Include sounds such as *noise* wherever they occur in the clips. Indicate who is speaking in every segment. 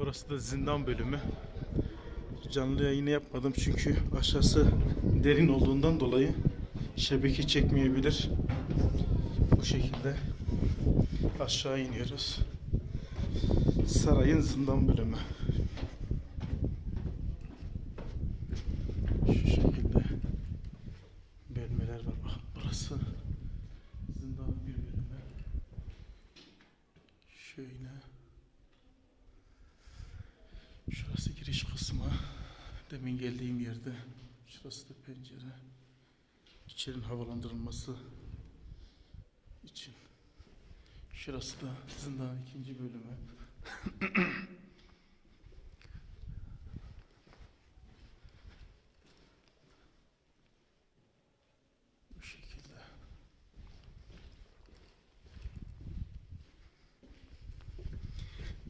Speaker 1: Burası da zindan bölümü. Canlı yayını yapmadım çünkü aşağısı derin olduğundan dolayı şebeke çekmeyebilir. Bu şekilde aşağı iniyoruz. Sarayın zindan bölümü. Şu şekilde bölmeler var. Bak burası zindan bir bölümü. Şöyle. Şurası giriş kısmı. Demin geldiğim yerde. Şurası da pencere. İçerinin havalandırılması için. Şurası da zindanın ikinci bölümü. *clears throat* Bu şekilde.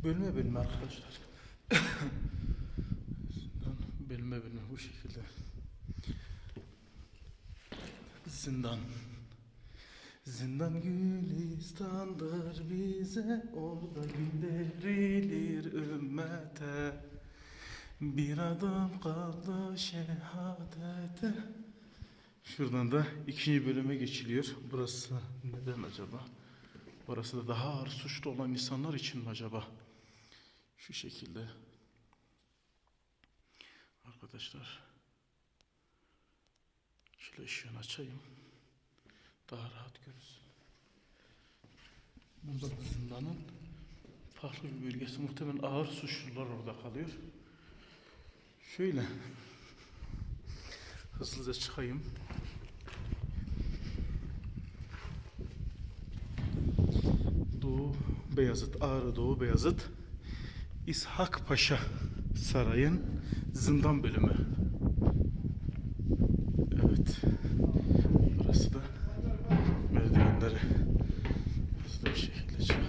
Speaker 1: Bölme bölme arkadaşlar. Zindan bölme bölme bu şekilde. Zindan. Zindan gülistandır bize orada bildirilir ümmete. Bir adım kaldı şehadete. Şuradan da ikinci bölüme geçiliyor. Burası neden acaba? Burası da daha ağır suçlu olan insanlar için mi acaba? Şu şekilde. Arkadaşlar. Şöyle ışığını açayım. Daha rahat görürsün. Burada da zindanın farklı bir bölgesi. Muhtemelen ağır suçlular orada kalıyor. Şöyle. Hızlıca çıkayım. Doğu Beyazıt, Ağrı Doğu Beyazıt, İshak Paşa Sarayın zindan bölümü. Evet. Burası da merdivenleri. Hızlı bir şekilde çıkalım.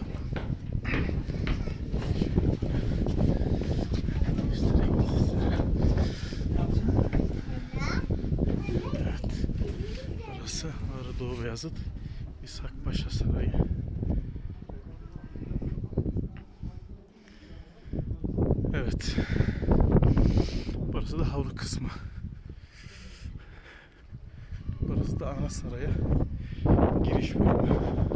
Speaker 1: Evet. Burası Ağrı Doğu Beyazıt, İshak Paşa Sarayı. Evet. Burası da havlu kısmı. Burası da ana saraya giriş bölümü.